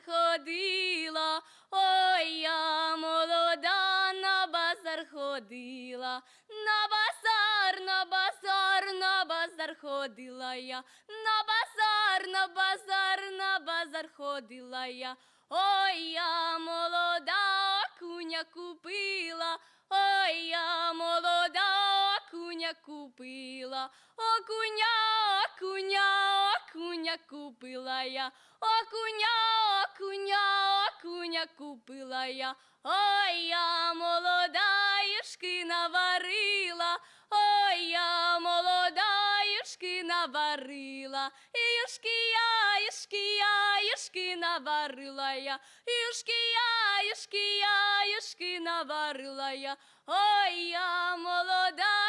ходила, ой, я молода на базар ходила, на базар, на базар, на базар ходила я, на базар, на базар, на базар ходила я. Ой, я молода куня купила, ой, я молода куня купила, окуня, окуня, окуня купила я, окуня, окуня, окуня купила я, ой, я молода юшки наварила, ой, я молода юшки наварила, юшки я, юшки я, юшки наварила я, юшки я, юшки я, юшки наварила я, ой, я молода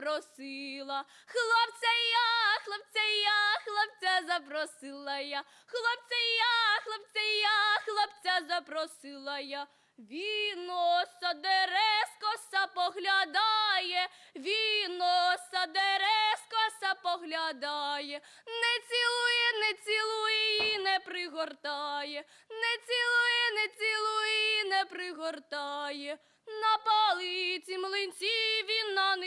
запросила, хлопця я, хлопця я, хлопця запросила я, хлопця я, хлопця я, хлопця запросила я. Віно садерескоса поглядає, віно садерескоса поглядає, не цілує, не цілує і не пригортає, не цілує, не цілує і не пригортає. На палиці млинці він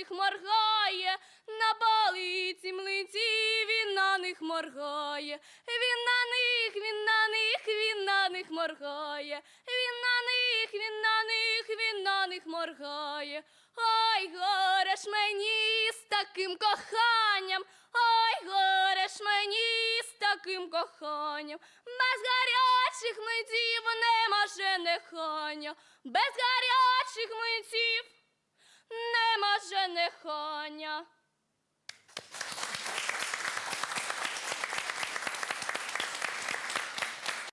них моргає, на палиці млинці він на них моргає, він на них, він на них, він на них моргає, він на них, він на них, він на них моргає. Ой, горе ж мені з таким коханням, ой, горе ж мені з таким коханням, без гарячих митів нема женихання, без гарячих митів нема женихання.